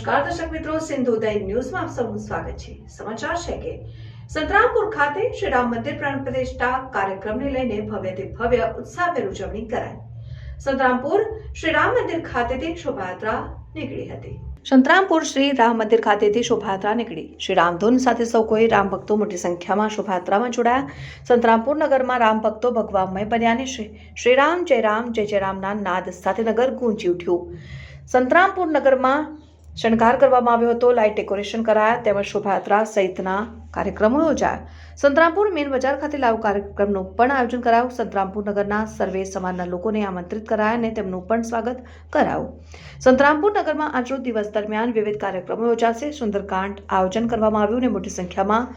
નમસ્કાર દર્શક મિત્રો, સિંધુ ઉદય ન્યૂઝમાં આપ સૌનું સ્વાગત છે. સમાચાર છે કે સંતરામપુર ખાતે શ્રી રામ મંદિર પ્રાણ પ્રતિષ્ઠા કાર્યક્રમને લઈને ભવ્યથી ભવ્ય ઉત્સાહભેર ઉજવણી કરાઈ. સંતરામપુર શ્રી રામ મંદિર ખાતેથી શોભાયાત્રા નીકળી હતી. સંતરામપુર શ્રી રામ મંદિર ખાતેથી શોભાયાત્રા નીકળી. શ્રી રામધૂન સાથે સૌ કોઈ રામ ભક્તો મોટી સંખ્યામાં શોભાયાત્રામાં જોડાયા. સંતરામપુર નગરમાં રામ ભક્તો ભગવામય બન્યા ને શ્રી રામ, જય રામ, જય જય રામના નાદ સાથે નગર ગુંજી ઉઠ્યું. સંતરામપુર નગરમાં શણગાર કરવામાં આવ્યો હતો, લાઇટ ડેકોરેશન કરાયા, તેમજ શોભાયાત્રા સહિતના કાર્યક્રમો યોજાયા. સંતરામપુર મેન બજાર ખાતે લાઈવ કાર્યક્રમનું પણ આયોજન કરાયું. સંતરામપુર નગરના સર્વે સમાજના લોકોને આમંત્રિત કરાયા અને તેમનું પણ સ્વાગત કરાયું. સંતરામપુર નગરમાં આજરોજ દિવસ દરમિયાન વિવિધ કાર્યક્રમો યોજાશે. સુંદરકાંડ આયોજન કરવામાં આવ્યું અને મોટી સંખ્યામાં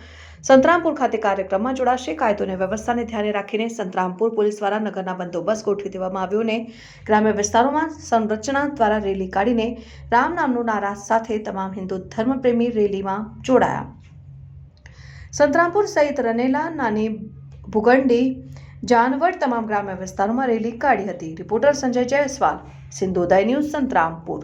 સંતરામપુર ખાતે કાર્યક્રમમાં જોડાશે કાયદો અને વ્યવસ્થાને ધ્યાને રાખીને સંતરામપુર પોલીસ દ્વારા નગરના બંદોબસ્ત ગોઠવી દેવામાં આવ્યો અને ગ્રામ્ય વિસ્તારોમાં સંરચના દ્વારા રેલી કાઢીને રામ નામનું નારા સાથે તમામ હિન્દુ ધર્મપ્રેમી રેલીમાં જોડાયા. સંતરામપુર સહિત રનેલા નાની ભુગંડી જાનવડ તમામ ગ્રામ્ય વિસ્તારોમાં રેલી કાઢી હતી. Reporter Sanjay Jaiswal, Sindhuday news Santrampur.